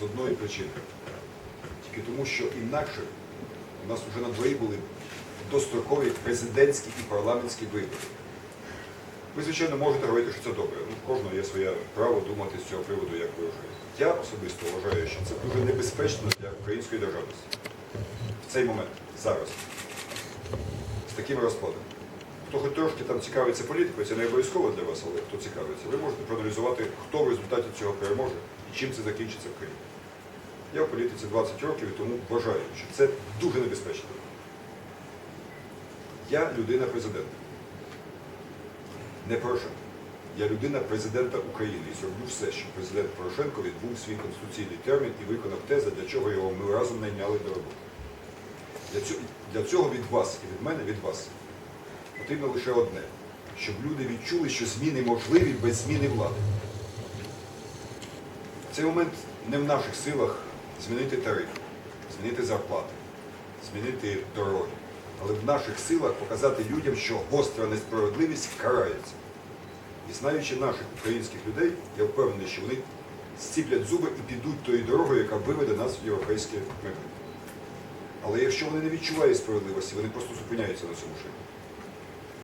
з одної причини. Тільки тому, що інакше у нас вже на дворі були дострокові президентські і парламентські вибори. Ви, звичайно, можете говорити, що це добре. Ну, кожного є своє право думати з цього приводу, як ви вважаєте. Я особисто вважаю, що це дуже небезпечно для української державності. В цей момент, зараз, з такими розкладами. Хто хоч трошки там цікавиться політикою, це не обов'язково для вас, але хто цікавиться, ви можете проаналізувати, хто в результаті цього переможе і чим це закінчиться в країні. Я в політиці 20 років і тому вважаю, що це дуже небезпечно. Я людина президента. Не Порошенко. Я людина президента України і зроблю все, щоб президент Порошенко відбув свій конституційний термін і виконав те, для чого його ми разом найняли до роботи. Для цього від вас і від мене, від вас, потрібно лише одне, щоб люди відчули, що зміни можливі без зміни влади. В цей момент не в наших силах змінити тарифи, змінити зарплати, змінити дороги. Але в наших силах показати людям, що гостра несправедливість карається. І знаючи наших українських людей, я впевнений, що вони зціплять зуби і підуть тою дорогою, яка виведе нас в європейське майбутнє. Але якщо вони не відчувають справедливості, вони просто зупиняються на цьому шляху.